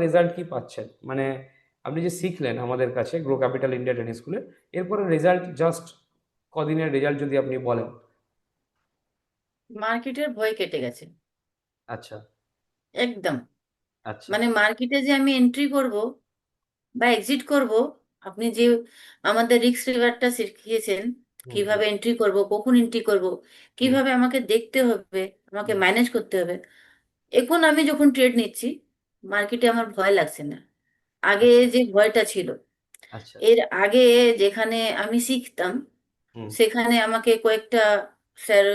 Result কি পাচ্ছেন? মানে আপনি যে শিখলেন আমাদের কাছে গ্রো ক্যাপিটাল ইন্ডিয়া ট্রেনিং স্কুলে এরপরে রেজাল্ট জাস্ট কদিনের রেজাল্ট যদি আপনি বলেন? মার্কেটের ভয় কেটে গেছে। আচ্ছা। একদম। আচ্ছা। মানে মার্কেটে যে আমি এন্ট্রি করব বা এক্সিট করব আপনি যে আমাদের রিস্ক রিওয়ার্ডটা শিখিয়েছেন কীভাবে এন্ট্রি করব কখন এন্ট্রি করব কীভাবে আমাকে দেখতে হবে আমাকে ম্যানেজ করতে হবে এখন আমি যখন ট্রেড নিচ্ছি মার্কেটে আমার ভয় লাগছে না। আগে যে ভয়টা ছিল আচ্ছা। এর আগে যেখানে আমি শিখতাম হুম। সেখানে আমাকে কয়েকটা স্যার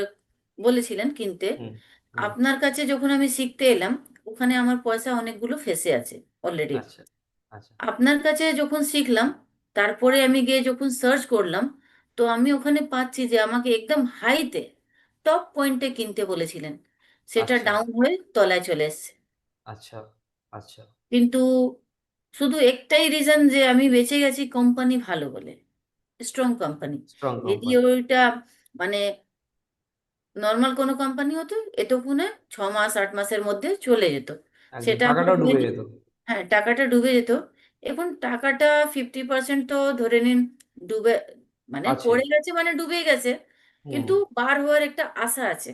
বলেছিলেন কিনতে হুম হুম, আপনার কাছে যখন আমি শিখতে এলাম ওখানে আমার পয়সা অনেকগুলো ফেসে আছে অলরেডি আচ্ছা আচ্ছা। আপনার কাছে যখন শিখলাম তারপরে আমি গিয়ে যখন সার্চ করলাম তো আমি ওখানে পাচ্ছি যে আমাকে একদম হাইতে টপ পয়েন্টে কিনতে বলেছিলেন। সেটা আচ্ছা। ডাউন হয়ে তলায় চলে এসেছে। আচ্ছা। আচ্ছা। কিন্তু শুধু একটাই রিজন যে আমি বেঁচে গেছি কোম্পানি ভালো বলে স্ট্রং কোম্পানি স্ট্রং যদি কোম্পানি ওইটা মানে নর্মাল কোনো কোম্পানি হতো এতক্ষণে ছ মাস আট মাসের মধ্যে চলে যেত। একদম সেটা টাকাটাও ডুবে হয়ে যেত। হ্যাঁ টাকাটা ডুবে যেত। এখন টাকাটা ফিফটি পার্সেন্ট তো ধরে নিন ডুবে মানে আছে। পড়ে গেছে মানে ডুবে গেছে। হুম। কিন্তু বার হওয়ার একটা আশা আছে।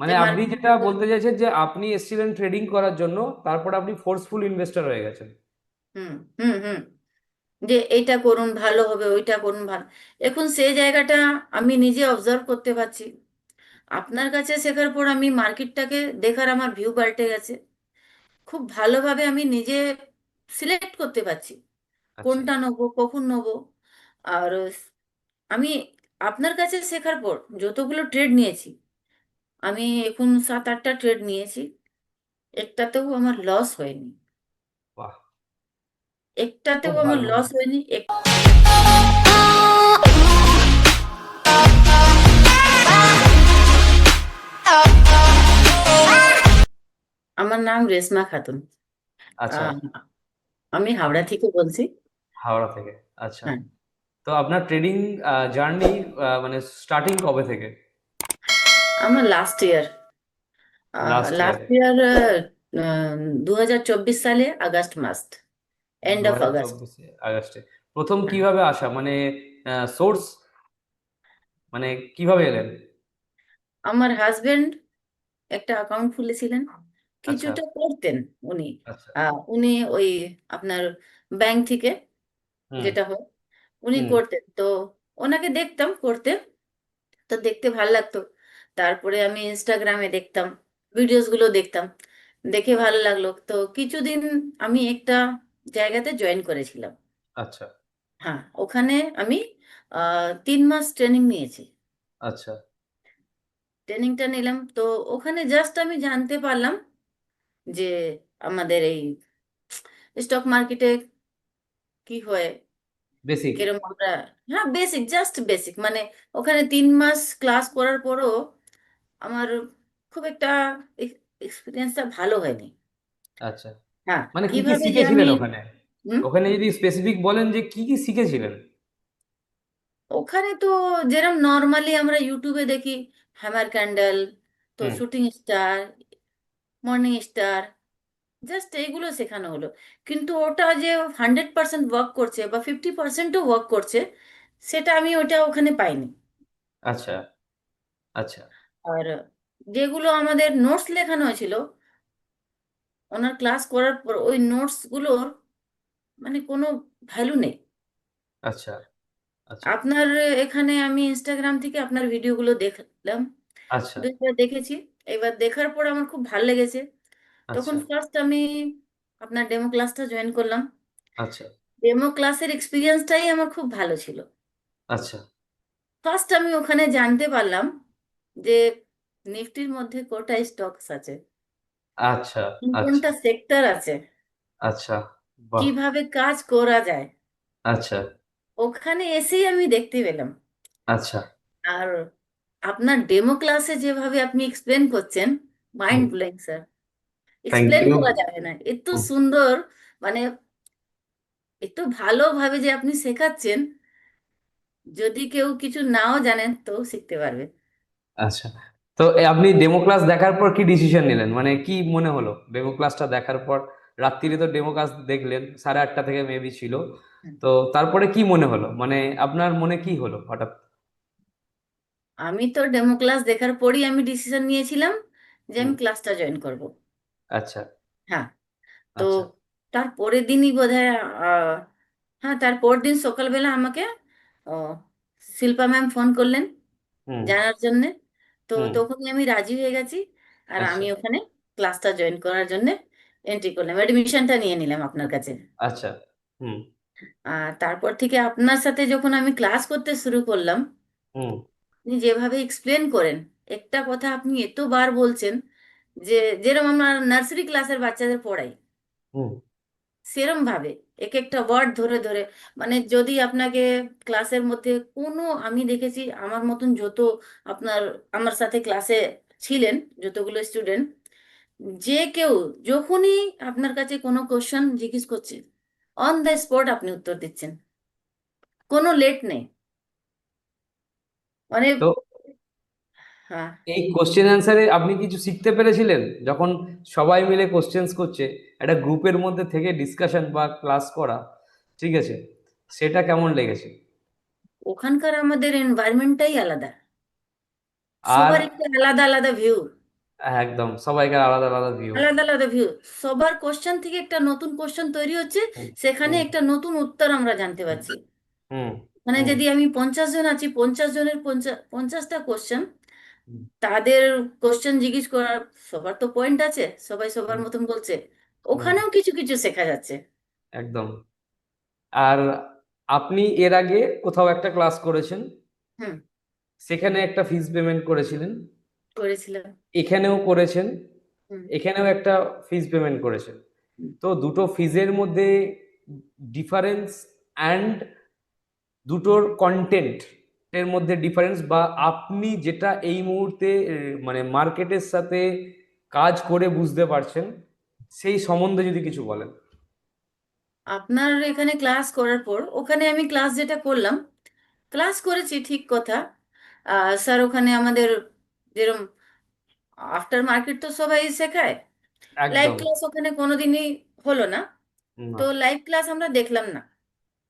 মানে আপনি যেটা বলতে চাইছেন যে আপনি এসেছিলেন ট্রেডিং করার জন্য তারপর আপনি ফোর্সফুল ইনভেস্টর হয়ে গেছেন। হুম হুম হুম। যে এইটা করুন ভালো হবে ওইটা করুন ভালো। এখন সেই জায়গাটা আমি নিজে অবজার্ভ করতে পারছি। আপনার কাছে শেখার পর আমি মার্কেটটাকে দেখার আমার ভিউ পাল্টে গেছে। খুব ভালোভাবে আমি নিজে সিলেক্ট করতে পারছি। আচ্ছা। কোনটা নেব কখন নেব? আর আমি আপনার কাছে শেখার পর যতগুলো ট্রেড নিয়েছি আমি এখন সাত আটটা ট্রেড নিয়েছি। একটাতেও আমার লস হয়নি। বাহ। একটাতেও আমার লস হয়নি আমার নাম রেশমা খাতুন। আচ্ছা। আমি হাওড়া থেকে বলছি। হাওড়া থেকে আচ্ছা। হ্যাঁ। তো আপনার ট্রেডিং জার্নি মানে স্টার্টিং কবে থেকে? আমার লাস্ট ইয়ার লাস্ট লাস্ট ইয়ারে দু হাজার চব্বিশ সালে আগস্ট মাস এন্ড অফ আগস্ট। আগস্টে। প্রথম কীভাবে আসা? মানে সোর্স মানে কীভাবে এলেন? আমার হাজবেন্ড একটা অ্যাকাউন্ট খুলেছিলেন। আচ্ছা। কিছুটা করতেন উনি। আচ্ছা। উনি ওই আপনার ব্যাংক থেকে হুম। যেটা হয় উনি হুম। করতেন। তো ওনাকে দেখতাম করতে তো দেখতে ভালো লাগতো। তারপরে আমি ইনস্টাগ্রামে দেখতাম ভিডিওসগুলো দেখতাম দেখে ভালো লাগল। তো কিছুদিন আমি একটা জায়গাতে জয়েন করেছিলাম। আচ্ছা। হ্যাঁ ওখানে আমি আহ, তিন মাস ট্রেনিং নিয়েছি। আচ্ছা। ট্রেনিংটা নিলাম। তো ওখানে জাস্ট আমি জানতে পারলাম যে আমাদের এই স্টক মার্কেটে কি হয় বেসিক কীরকম আমরা হ্যাঁ বেসিক জাস্ট বেসিক মানে ওখানে তিন মাস ক্লাস করার পরও আমার খুব একটা এক্সপিরিয়েন্সটা ভালো হয়নি। আচ্ছা। হ্যাঁ মানে কি কি শিখেছিলেন ওখানে? ওখানে যদি স্পেসিফিক বলেন যে কি কি শিখেছিলেন? ওখানে তো যেরকম নর্মালি আমরা ইউটিউবে দেখি হ্যামার ক্যান্ডেল তো shooting star morning star just এইগুলো শেখানো হলো। কিন্তু ওটা যে হান্ড্রেড পার্সেন্ট ওয়ার্ক করছে বা ফিফটি পার্সেন্টও ওয়ার্ক করছে সেটা আমি ওটা ওখানে পাইনি। আচ্ছা আচ্ছা। আর যেগুলো আমাদের নোটস লেখানো হয়েছিল ওনার ক্লাস করার পর ওই নোটসগুলোর মানে কোনো ভ্যালু নেই। আচ্ছা আচ্ছা। আপনার এখানে আমি ইনস্টাগ্রাম থেকে আপনার ভিডিওগুলো দেখলাম। আচ্ছা। দুইবার দেখেছি। এবার দেখার পর আমার খুব ভালো লেগেছে। তখন আচ্ছা। ফার্স্ট আমি আপনার ডেমো ক্লাসটা জয়েন করলাম। আচ্ছা। ডেমো ক্লাসের এক্সপিরিয়েন্সটাই আমার খুব ভালো ছিল। আচ্ছা। ফার্স্ট আমি ওখানে জানতে পারলাম যে নিফটির মধ্যে কটা স্টকস আছে? আচ্ছা আচ্ছা। কোনটা সেক্টর আছে? আচ্ছা বাহ। কীভাবে কাজ করা যায়? আচ্ছা। ওখানে এসেই আমি দেখতে পেলাম। আচ্ছা। আর আপনার ডেমো ক্লাসে যেভাবে আপনি এক্সপ্লেন করছেন mind blowing sir explain you করা যাবে না। এত সুন্দর মানে এত ভালোভাবে যে আপনি শেখাচ্ছেন যদি কেউ কিছু নাও জানেন তো শিখতে পারবে। আচ্ছা। তো এ আপনি ডেমো ক্লাস দেখার পর কি ডিসিশন নিলেন? মানে কি মনে হলো? ডেমো ক্লাসটা দেখার পর রাত্রিরে তো ডেমো ক্লাস দেখলেন সাড়ে আটটা থেকে মেবি ছিল। তো তারপরে কি মনে হলো? মানে আপনার মনে কি হলো হঠাৎ? আমি তো ডেমো ক্লাস দেখার পরই আমি ডিসিশন নিয়েছিলাম যে আমি ক্লাসটা জয়েন করব। আচ্ছা। হ্যাঁ। তো আচ্ছা। তার পরের দিনই বোধহয় আহ, হ্যাঁ তার পরের দিন সকালবেলা আমাকে আহ, শিল্পা ম্যাম ফোন করলেন হুম। জানার জন্য। তো হুম। তখনই আমি রাজি হয়ে গেছি। আর আচ্ছা। আমি ওখানে ক্লাসটা জয়েন করার জন্য এন্ট্রি করলাম। অ্যাডমিশনটা নিয়ে নিলাম আপনার কাছে। আচ্ছা। হুম। আর তারপর থেকে আপনার সাথে যখন আমি ক্লাস করতে শুরু করলাম হুম। আপনি যেভাবে এক্সপ্লেন করেন একটা কথা আপনি এতবার বলছেন যে যেরকম আমরা নার্সারি ক্লাসের বাচ্চাদের পড়াই হুম। সেরম ভাবে এক একটা ওয়ার্ড ধরে ধরে। মানে যদি আপনাকে ক্লাসের মধ্যে কোনো আমি দেখেছি, আমার মতন যত আপনার, আমার সাথে ক্লাসে ছিলেন, যতগুলো স্টুডেন্ট যে কেউ যখনই আপনার কাছে কোনো কোশ্চেন জিজ্ঞেস করছে অন দ্য স্পট আপনি উত্তর দিচ্ছেন। কোনো লেট নেই। মানে হ্যাঁ। এই কোশ্চেন অ্যান্সারে আপনি কিছু শিখতে পেরেছিলেন? যখন সবাই মিলে কোশ্চেন্স করছে একটা গ্রুপের মধ্যে থেকে ডিসকাশন বা ক্লাস করা ঠিক আছে? সেটা কেমন লেগেছে? ওখানকার আমাদের এনভায়রনমেন্টটাই আলাদা। আর সবার একটা আলাদা আলাদা ভিউ একদম। সবাইকার আলাদা আলাদা ভিউ আলাদা আলাদা ভিউ সবার কোশ্চেন থেকে একটা নতুন কোশ্চেন তৈরি হচ্ছে সেখানে একটা নতুন উত্তর আমরা জানতে পারছি। হুম। মানে যদি আমি পঞ্চাশ জন আছি পঞ্চাশ জনের পঞ্চাশ পঞ্চাশটা কোশ্চেন তাদের কোশ্চেন জিজ্ঞেস করার সবার তো পয়েন্ট আছে সবাই সবার মতন বলছে। ওখানেও কিছু কিছু শেখা যাচ্ছে। একদম। আর আপনি এর আগে কোথাও একটা ক্লাস করেছেন? হুম। সেখানে একটা ফিস পেমেন্ট করেছিলেন? করেছিলাম। এখানেও করেছেন? হুম। এখানেও একটা ফিস পেমেন্ট করেছেন। তো দুটো ফিজের মধ্যে ডিফারেন্স অ্যান্ড দুটোর কন্টেন্ট এর মধ্যে ডিফারেন্স বা আপনি যেটা এই মুহূর্তে মানে মার্কেটের সাথে কাজ করে বুঝতে পারছেন সেই সম্বন্ধে যদি কিছু বলেন। আপনার এখানে ক্লাস করার পর ওখানে আমি ক্লাস যেটা করলাম ক্লাস করেছি ঠিক কথা। স্যার ওখানে আমাদের যেরকম আফটার মার্কেট তো সবাই শেখায়। লাইভ ক্লাস ওখানে কোনোদিনই হলো না। তো লাইভ ক্লাস আমরা দেখলাম না।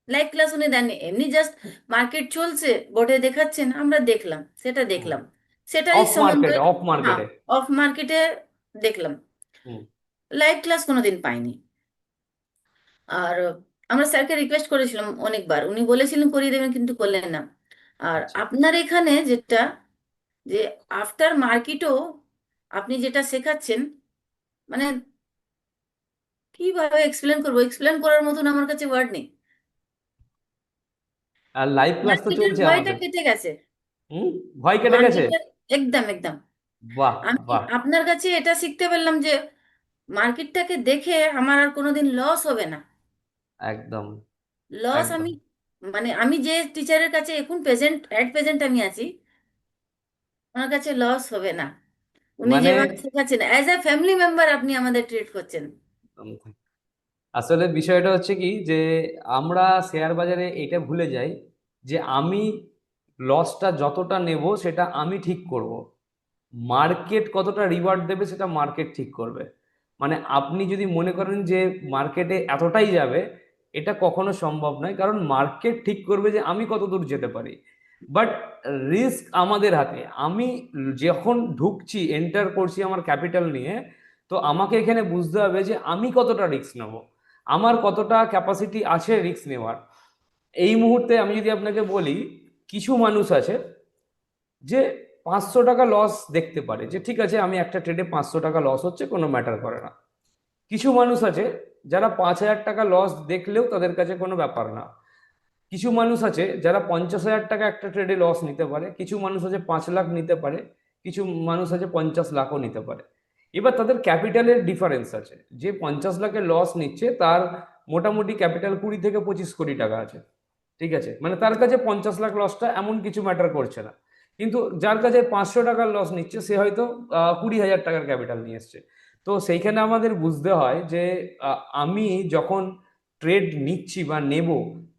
লাইভ ক্লাস উনি দেননি এমনি জাস্ট মার্কেট চলছে বোর্ডে দেখাচ্ছেন আমরা দেখলাম সেটা দেখলাম। সেটাই অফ মার্কেটে হ্যাঁ মার্কেটে অফ মার্কেটে দেখলাম। লাইভ ক্লাস কোনোদিন পাইনি। আর আমরা স্যারকে রিকোয়েস্ট করেছিলাম অনেকবার উনি বলেছিলেন করিয়ে দেবেন কিন্তু করলেন না। আর আচ্ছা। আপনার এখানে যেটা যে আফটার মার্কেটও আপনি যেটা শেখাচ্ছেন মানে কীভাবে এক্সপ্লেন করব? এক্সপ্লেন করার মতন আমার কাছে ওয়ার্ড নেই। আর লাইভ ক্লাস তো চলছে ভয়টা কেটে গেছে। হুম? ভয় কেটে গেছে? একদম একদম। বাহ আমি বাহ। আপনার কাছে এটা শিখতে পারলাম যে মার্কেটটাকে দেখে আমার আর কোনোদিন লস হবে না। একদম লস একদম। আমি মানে আমি যে টিচারের কাছে এখন প্রেজেন্ট অ্যাট প্রেজেন্ট আমি আছি ওনার কাছে লস হবে না। উনি মানে যেভাবে শেখাচ্ছেন অ্যাজ এ ফ্যামিলি মেম্বার আপনি আমাদের ট্রিট করছেন। আসলে বিষয়টা হচ্ছে কি যে, আমরা শেয়ার বাজারে এটা ভুলে যাই যে, আমি লসটা যতটা নেব সেটা আমি ঠিক করব। মার্কেট কতটা রিওয়ার্ড দেবে সেটা মার্কেট ঠিক করবে। মানে আপনি যদি মনে করেন যে মার্কেটে এতটাই যাবে, এটা কখনো সম্ভব নয়। কারণ মার্কেট ঠিক করবে যে, আমি কত দূর যেতে পারি। বাট রিস্ক আমাদের হাতে। আমি যখন ঢুকছি এন্টার করছি আমার ক্যাপিটাল নিয়ে, তো আমাকে এখানে বুঝতে হবে যে, আমি কতটা রিস্ক নেব। আমার কতটা ক্যাপাসিটি আছে রিস্ক নেওয়ার? এই মুহূর্তে আমি যদি আপনাকে বলি, কিছু মানুষ আছে যে পাঁচশো টাকা লস দেখতে পারে, যে ঠিক আছে, আমি একটা ট্রেডে পাঁচশো টাকা লস হচ্ছে, কোনো ম্যাটার করে না। কিছু মানুষ আছে যারা পাঁচ হাজার টাকা লস দেখলেও তাদের কাছে কোনো ব্যাপার না। কিছু মানুষ আছে যারা পঞ্চাশ হাজার টাকা একটা ট্রেডে লস নিতে পারে, কিছু মানুষ আছে পাঁচ লাখ নিতে পারে, কিছু মানুষ আছে পঞ্চাশ লাখও নিতে পারে। এবার তাদের ক্যাপিটালের ডিফারেন্স আছে। যে পঞ্চাশ লাখের লস নিচ্ছে, তার মোটামুটি ক্যাপিটাল কুড়ি থেকে পঁচিশ কোটি টাকা আছে। ঠিক আছে? মানে তার কাছে পঞ্চাশ লাখ লসটা এমন কিছু ম্যাটার করছে না। কিন্তু যার কাছে পাঁচশো টাকার লস নিচ্ছে, সে হয়তো কুড়ি হাজার টাকার ক্যাপিটাল নিয়ে এসছে। তো সেইখানে আমাদের বুঝতে হয় যে আমি যখন ট্রেড নিচ্ছি বা নেব,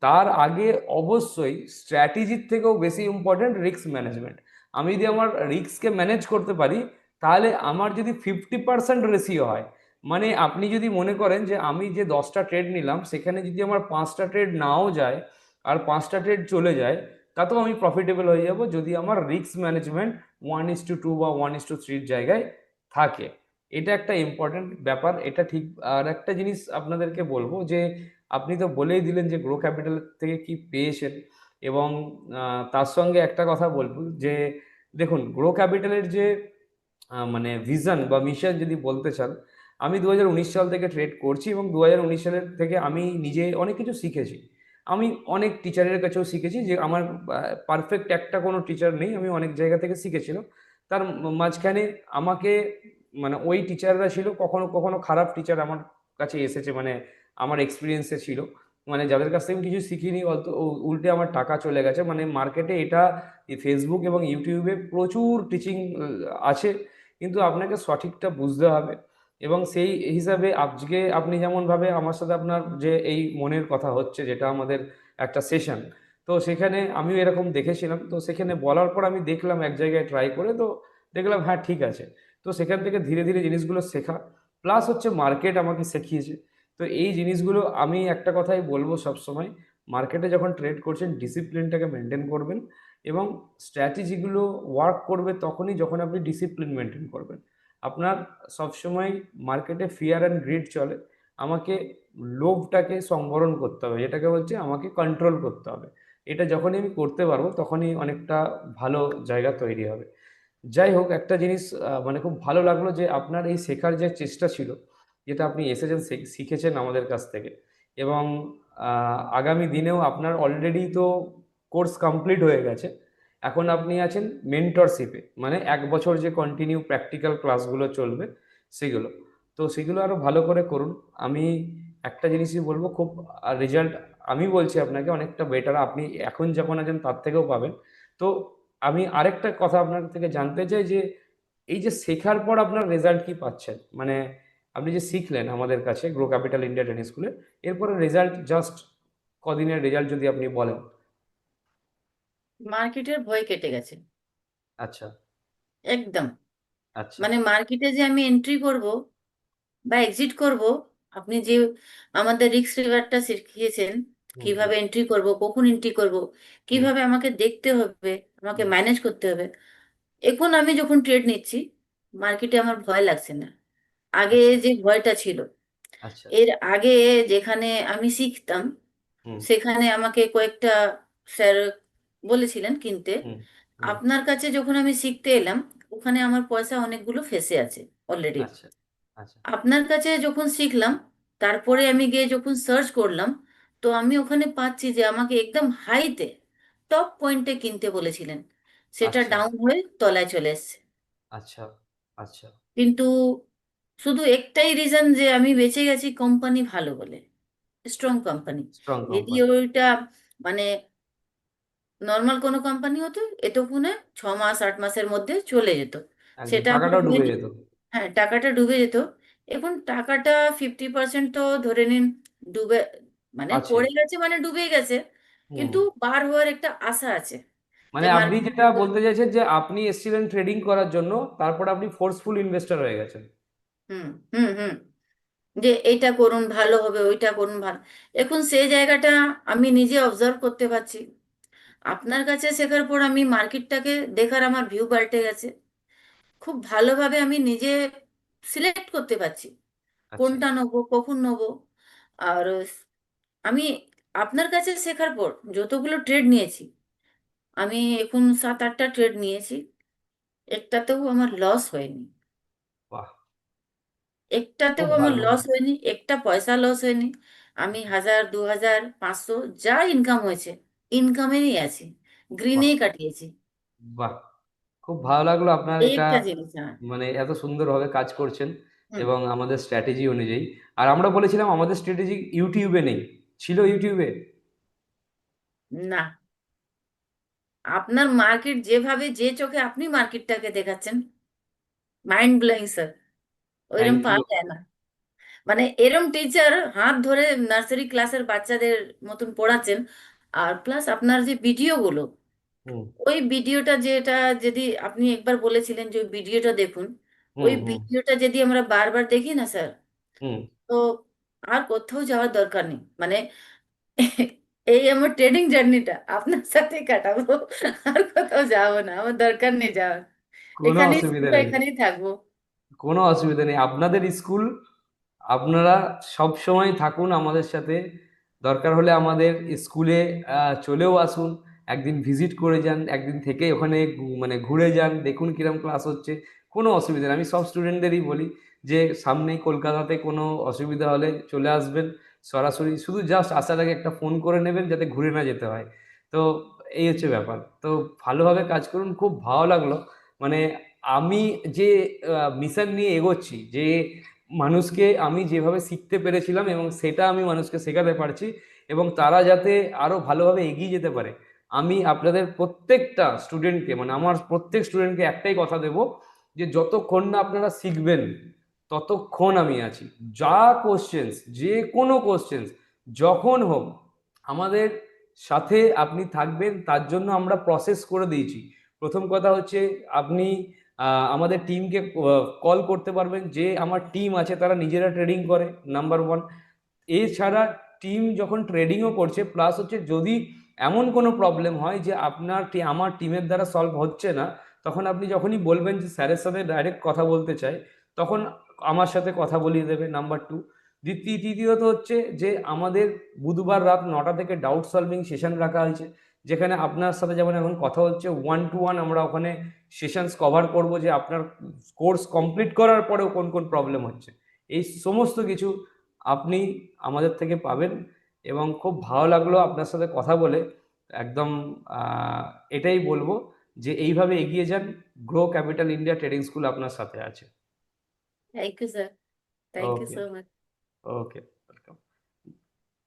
তার আগে অবশ্যই স্ট্র্যাটেজির থেকেও বেশি ইম্পর্টেন্ট রিস্ক ম্যানেজমেন্ট আমি যদি আমার রিস্ককে ম্যানেজ করতে পারি তাহলে আমার যদি ফিফটি পার্সেন্ট রেশিও হয় মানে আপনি যদি মনে করেন যে আমি যে দশটা ট্রেড নিলাম, সেখানে যদি আমার পাঁচটা ট্রেড নাও যায় আর পাঁচটা ট্রেড চলে যায়, তাতেও আমি প্রফিটেবল হয়ে যাব যদি আমার risk management one is to two বা ওয়ান ইস টু থ্রির জায়গায় থাকে। এটা একটা ইম্পর্টেন্ট ব্যাপার। এটা ঠিক, আর একটা জিনিস আপনাদেরকে বলব যে, আপনি তো বলেই দিলেন যে গ্রো ক্যাপিটাল থেকে কি পেয়েছেন এবং তার সঙ্গে একটা কথা বলব যে, দেখুন গ্রো ক্যাপিটালের যে মানে ভিশন বা মিশন যদি বলতে চান, আমি দু হাজার উনিশ সাল থেকে ট্রেড করছি এবং দু হাজার উনিশ সালের থেকে আমি নিজে অনেক কিছু শিখেছি। আমি অনেক টিচারের কাছেও শিখেছি যে আমার পারফেক্ট একটা কোনো টিচার নেই, আমি অনেক জায়গা থেকে শিখেছিলাম। তার মাঝখানে আমাকে মানে ওই টিচাররা ছিল, কখনো কখনো খারাপ টিচার আমার কাছে এসেছে মানে আমার এক্সপিরিয়েন্সে ছিল। মানে যাদের কাছ থেকে আমি কিছু শিখিনি অত উল্টে আমার টাকা চলে গেছে। মানে মার্কেটে এটা ফেসবুক এবং ইউটিউবে প্রচুর টিচিং আছে। কিন্তু আপনাকে সঠিকটা বুঝতে হবে। এবং সেই হিসাবে আজকে আপনি যেমনভাবে আমার সাথে আপনার যে এই মনের কথা হচ্ছে, যেটা আমাদের একটা সেশন তো সেখানে আমিও এরকম দেখেছিলাম। তো সেখানে বলার পর আমি দেখলাম এক জায়গায় ট্রাই করে তো দেখলাম হ্যাঁ ঠিক আছে। তো সেখান থেকে ধীরে ধীরে জিনিসগুলো শেখা। প্লাস হচ্ছে মার্কেট আমাকে শিখিয়েছে। তো এই জিনিসগুলো আমি একটা কথাই বলব সবসময় মার্কেটে যখন ট্রেড করছেন ডিসিপ্লিনটাকে মেনটেন করবেন। এবং স্ট্র্যাটেজিগুলো ওয়ার্ক করবে তখনই যখন আপনি ডিসিপ্লিন মেনটেন করবেন। আপনার সবসময় মার্কেটে ফিয়ার অ্যান্ড গ্রিড চলে। আমাকে লোভটাকে সংবরণ করতে হবে, যেটাকে বলছে আমাকে কন্ট্রোল করতে হবে। এটা যখনই আমি করতে পারব তখনই অনেকটা ভালো জায়গা তৈরি হবে। যাই হোক, একটা জিনিস মানে খুব ভালো লাগল যে আপনার এই শেখার যে চেষ্টা ছিল, যেটা আপনি এসেছেন শিখেছেন আমাদের কাছ থেকে এবং আগামী দিনেও আপনার অলরেডি তো কোর্স কমপ্লিট হয়ে গেছে। এখন আপনি আছেন মেন্টরশিপে মানে এক বছর যে কন্টিনিউ প্র্যাকটিক্যাল ক্লাসগুলো চলবে সেগুলো। তো সেগুলো আরও ভালো করে করুন। আমি একটা জিনিসই বলব, খুব রেজাল্ট আমি বলছি আপনাকে অনেকটা বেটার আপনি এখন যখন আছেন তার থেকেও পাবেন। তো আমি আরেকটা কথা আপনার থেকে জানতে চাই যে, এই যে শেখার পর আপনার রেজাল্ট কি পাচ্ছেন? মানে আপনি যে শিখলেন আমাদের কাছে গ্রো ক্যাপিটাল ইন্ডিয়া ট্রেনিং স্কুলে এরপরে রেজাল্ট জাস্ট কদিনের রেজাল্ট যদি আপনি বলেন। মার্কেটের ভয় কেটে গেছে। আচ্ছা। একদম। আচ্ছা। মানে মার্কেটে যে আমি এন্ট্রি করব বা এক্সিট করব আপনি যে আমাদের রিস্ক রিভারটা শিখিয়েছেন হুম কীভাবে এন্ট্রি করব কখন এন্ট্রি করব হুম। কীভাবে আমাকে দেখতে হবে আমাকে হুম। ম্যানেজ করতে হবে এখন আমি যখন ট্রেড নিচ্ছি মার্কেটে আমার ভয় লাগছে না। আগে আচ্ছা। যে ভয়টা ছিল আচ্ছা। এর আগে যেখানে আমি শিখতাম হুম। সেখানে আমাকে কয়েকটা স্যার বলেছিলেন কিনতে আপনার কাছে যখন আমি শিখতে এলাম ওখানে আমার পয়সা অনেকগুলো ফেসে আছে অলরেডি আচ্ছা আচ্ছা। আপনার কাছে যখন শিখলাম তারপরে আমি গিয়ে যখন সার্চ করলাম তো আমি ওখানে পাচ্ছি যে আমাকে একদম হাইতে টপ পয়েন্টে কিনতে বলেছিলেন। সেটা আচ্ছা। ডাউন হয়ে তলায় চলে এসেছে। আচ্ছা আচ্ছা। কিন্তু শুধু একটাই রিজন যে আমি বেঁচে গেছি কোম্পানি ভালো বলে স্ট্রং কোম্পানি স্ট্রং যদি কোম্পানি ওইটা মানে নর্মাল কোনো কোম্পানি হতো এতক্ষণে ছ মাস আট মাসের মধ্যে চলে যেত। সেটা আমার টাকাটাও ডুবে যেত। হ্যাঁ টাকাটা ডুবে যেত। এখন টাকাটা ফিফটি পার্সেন্ট তো ধরে নিন ডুবে মানে আছে। পড়ে গেছে মানে ডুবে গেছে। কিন্তু বার হওয়ার একটা আশা আছে। মানে যে আপনি মার্কেট যেটা বলতে চাইছেন যে আপনি এসেছিলেন ট্রেডিং করার জন্য তারপর আপনি ফোর্সফুল ইনভেস্টর হয়ে গেছেন। হুম হুম হুম। যে এইটা করুন ভালো হবে ওইটা করুন ভালো। এখন সেই জায়গাটা আমি নিজে অবজার্ভ করতে পারছি। আপনার কাছে শেখার পর আমি মার্কেটটাকে দেখার আমার ভিউ পাল্টে গেছে। খুব ভালোভাবে আমি নিজে সিলেক্ট করতে পারছি। আচ্ছা। কোনটা নেব কখন নেব আর আমি আপনার কাছে শেখার পর যতগুলো ট্রেড নিয়েছি আমি এখন সাত আটটা ট্রেড নিয়েছি একটাতেও আমার লস হয়নি। বাহ। একটাতেও আমার লস হয়নি একটা পয়সা লস হয়নি আমি হাজার দু হাজার পাঁচশো যা ইনকাম হয়েছে ইনকামেরই আছে। বাহ। গ্রিনেই কাটিয়েছি। বাহ খুব ভালো লাগল আপনার এটা একটা জিনিস হ্যাঁ। মানে এত সুন্দরভাবে কাজ করছেন হুম। এবং আমাদের স্ট্র্যাটেজি অনুযায়ী। আর আমরা বলেছিলাম আমাদের স্ট্র্যাটেজি ইউটিউবে নেই। ছিল ইউটিউবে না। আপনার মার্কেট যেভাবে যে চোখে আপনি মার্কেটটাকে দেখাচ্ছেন মাইন্ড ব্লোয়িং স্যার ওইরকম থ্যাংক পাওয়া ইউ যায় না। মানে এরম টিচার হাত ধরে নার্সারি ক্লাসের বাচ্চাদের মতন পড়াচ্ছেন আর প্লাস আপনার যে ভিডিওগুলো ওই ভিডিওটা যেটা যদি আপনি একবার বলেছিলেন যে ওই ভিডিওটা দেখুন ওই ভিডিওটা যদি আমরা বারবার দেখি না স্যার হুম। তো আর কোথাও যাওয়ার দরকার নেই। মানে এই আমার ট্রেনিং জার্নিটা আপনার সাথে কাটাবো। আর কোথাও যাব না আমার দরকার নেই যাওয়ার। কোনো এখানেই অসুবিধা নেই। এখানেই থাকব। কোনো অসুবিধা নেই। আপনাদের স্কুল আপনারা সব সময় থাকুন আমাদের সাথে। দরকার হলে আমাদের স্কুলে চলেও আসুন। একদিন ভিজিট করে যান, একদিন থেকে ওখানে মানে ঘুরে যান, দেখুন কিরম ক্লাস হচ্ছে। কোনো অসুবিধা নেই। আমি সব স্টুডেন্টদেরই বলি যে, সামনেই কলকাতাতে কোনো অসুবিধা হলে চলে আসবেন। সরাসরি শুধু জাস্ট আসার আগে একটা ফোন করে নেবেন যাতে ঘুরে না যেতে হয়। তো এই হচ্ছে ব্যাপার। তো ভালোভাবে কাজ করুন। খুব ভালো লাগল। মানে আমি যে মিশন নিয়ে এগোচ্ছি, যে মানুষকে আমি যেভাবে শিখতে পেরেছিলাম এবং সেটা আমি মানুষকে শেখাতে পারছি এবং তারা যাতে আরও ভালোভাবে এগিয়ে যেতে পারে। আমি আপনাদের প্রত্যেকটা স্টুডেন্টকে মানে আমার প্রত্যেক স্টুডেন্টকে একটাই কথা দেব যে যতক্ষণ না আপনারা শিখবেন, ততক্ষণ আমি আছি। যা কোশ্চেন্স যে কোনো কোশ্চেন্স যখন হোক, আমাদের সাথে আপনি থাকবেন, তার জন্য আমরা প্রসেস করে দিয়েছি। প্রথম কথা হচ্ছে আপনি আমাদের টিমকে কল করতে পারবেন। যে আমার টিম আছে, তারা নিজেরা ট্রেডিং করে নাম্বার ওয়ান এছাড়া টিম যখন ট্রেডিংও করছে প্লাস হচ্ছে যদি এমন কোনো প্রবলেম হয় যে আপনার আমার টিমের দ্বারা সলভ হচ্ছে না, তখন আপনি যখনই বলবেন যে স্যারের সাথে ডাইরেক্ট কথা বলতে চাই, তখন আমার সাথে কথা বলিয়ে দেবে নাম্বার টু দ্বিতীয়, তৃতীয়ত হচ্ছে যে আমাদের বুধবার রাত নটা থেকে ডাউট সলভিং সেশন রাখা হয়েছে। যেখানে আপনার সাথে যেমন এখন কথা হচ্ছে ওয়ান টু ওয়ান আমরা ওখানে সেশনস কভার করব যে আপনার কোর্স কমপ্লিট করার পরেও কোন কোন প্রবলেম হচ্ছে। এই সমস্ত কিছু আপনি আমাদের থেকে পাবেন এবং খুব ভালো লাগল আপনার সাথে কথা বলে। একদম এটাই বলব যে এইভাবে এগিয়ে যান। Grow capital India trading school আপনার সাথে আছে। Thank you sir thank you so much okay